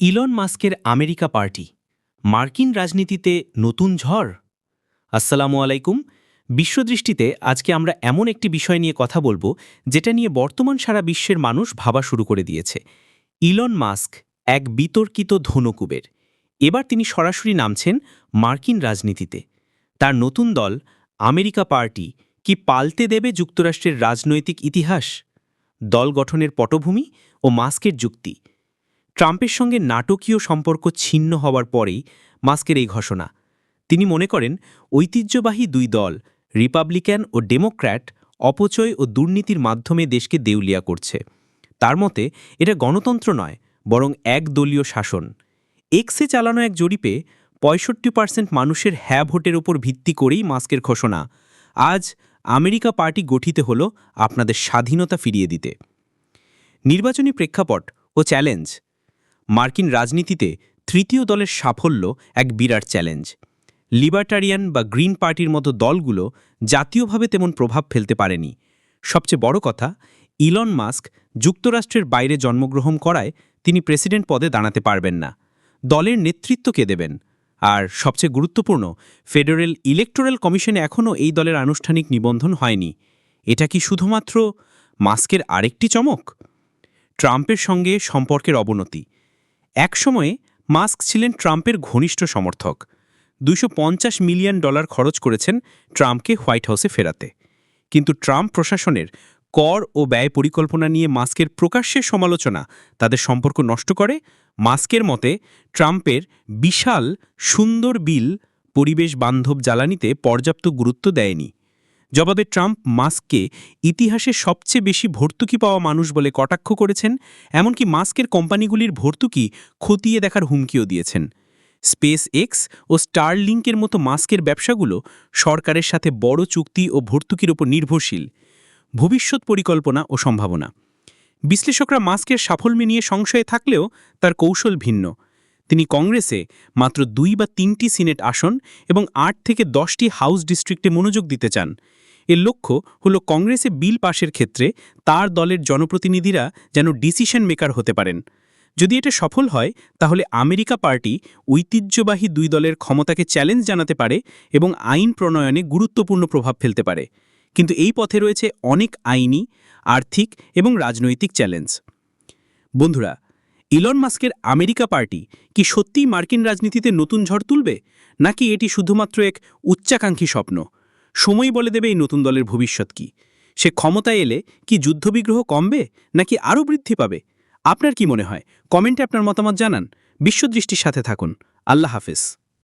Elon মাস্কের America party, মার্কিন রাজনীতিতে নতুন ঝড়? আসসালামু আলাইকুম। বিশ্বদৃষ্টিতে আজকে আমরা এমন একটি বিষয় নিয়ে কথা বলব, যেটা নিয়ে বর্তমান সারা বিশ্বের মানুষ ভাবা শুরু করে দিয়েছে। ইলন মাস্ক এক বিতর্কিত ধনকুবের। এবার তিনি সরাসরি নামছেন মার্কিন রাজনীতিতে। তার নতুন দল, আমেরিকা পার্টি, কি পাল্টে দেবে যুক্তরাষ্ট্রের রাজনৈতিক ইতিহাস? দল গঠনের পটভূমি ও মাস্কের যুক্তি। ট্রাম্পের সঙ্গে নাটকীয় সম্পর্ক ছিন্ন হওয়ার পরেই মাস্কের এই ঘোষণা। তিনি মনে করেন, ঐতিহ্যবাহী দুই দল, রিপাবলিকান ও ডেমোক্র্যাট, অপচয় ও দুর্নীতির মাধ্যমে দেশকে দেউলিয়া করছে। তার মতে, এটা গণতন্ত্র নয়, বরং একদলীয় শাসন। এক্সে চালানো এক জরিপে পঁয়ষট্টি পার্সেন্ট মানুষের হ্যা ভোটের ওপর ভিত্তি করেই মাস্কের ঘোষণা। আজ আমেরিকা পার্টি গঠিত হল আপনাদের স্বাধীনতা ফিরিয়ে দিতে। নির্বাচনী প্রেক্ষাপট ও চ্যালেঞ্জ মার্কিন রাজনীতিতে তৃতীয় দলের সাফল্য এক বিরাট চ্যালেঞ্জ। লিবার্টারিয়ান বা গ্রিন পার্টির মতো দলগুলো জাতীয়ভাবে তেমন প্রভাব ফেলতে পারেনি। সবচেয়ে বড় কথা, ইলন মাস্ক যুক্তরাষ্ট্রের বাইরে জন্মগ্রহণ করায় তিনি প্রেসিডেন্ট পদে দাঁড়াতে পারবেন না। দলের নেতৃত্ব কে দেবেন? আর সবচেয়ে গুরুত্বপূর্ণ, ফেডারেল ইলেকটোরাল কমিশনে এখনও এই দলের আনুষ্ঠানিক নিবন্ধন হয়নি। এটা কি শুধুমাত্র মাস্কের আরেকটি চমক? ট্রাম্পের সঙ্গে সম্পর্কের অবনতি। একসময়ে মাস্ক ছিলেন ট্রাম্পের ঘনিষ্ঠ সমর্থক। দুশো মিলিয়ন ডলার খরচ করেছেন ট্রাম্পকে হোয়াইট হাউসে ফেরাতে। কিন্তু ট্রাম্প প্রশাসনের কর ও ব্যয় পরিকল্পনা নিয়ে মাস্কের প্রকাশ্যে সমালোচনা তাদের সম্পর্ক নষ্ট করে। মাস্কের মতে, ট্রাম্পের বিশাল সুন্দর বিল পরিবেশ বান্ধব জ্বালানিতে পর্যাপ্ত গুরুত্ব দেয়নি। জবাবে ট্রাম্প মাস্ককে ইতিহাসে সবচেয়ে বেশি ভর্তুকি পাওয়া মানুষ বলে কটাক্ষ করেছেন, এমনকি মাস্কের কোম্পানিগুলির ভর্তুকি খতিয়ে দেখার হুমকিও দিয়েছেন। স্পেস এক্স ও স্টারলিংকের মতো মাস্কের ব্যবসাগুলো সরকারের সাথে বড় চুক্তি ও ভর্তুকির ওপর নির্ভরশীল। ভবিষ্যৎ পরিকল্পনা ও সম্ভাবনা। বিশ্লেষকরা মাস্কের সাফল্য নিয়ে সংশয়ে থাকলেও তার কৌশল ভিন্ন। তিনি কংগ্রেসে মাত্র দুই বা তিনটি সিনেট আসন এবং আট থেকে দশটি হাউস ডিস্ট্রিক্টে মনোযোগ দিতে চান। এর লক্ষ্য হল কংগ্রেসে বিল পাশের ক্ষেত্রে তার দলের জনপ্রতিনিধিরা যেন ডিসিশন মেকার হতে পারেন। যদি এটা সফল হয়, তাহলে আমেরিকা পার্টি ঐতিহ্যবাহী দুই দলের ক্ষমতাকে চ্যালেঞ্জ জানাতে পারে এবং আইন প্রণয়নে গুরুত্বপূর্ণ প্রভাব ফেলতে পারে। কিন্তু এই পথে রয়েছে অনেক আইনি, আর্থিক এবং রাজনৈতিক চ্যালেঞ্জ বন্ধুরা ইলন মাস্কের আমেরিকা পার্টি কি সত্যিই মার্কিন রাজনীতিতে নতুন ঝড় তুলবে? নাকি এটি শুধুমাত্র এক উচ্চাকাঙ্ক্ষী স্বপ্ন? সময় বলে দেবে এই নতুন দলের ভবিষ্যৎ কি? সে ক্ষমতায় এলে কি যুদ্ধবিগ্রহ কমবে নাকি আরও বৃদ্ধি পাবে? আপনার কি মনে হয়? কমেন্টে আপনার মতামত জানান। বিশ্বদৃষ্টির সাথে থাকুন। আল্লাহ হাফেজ।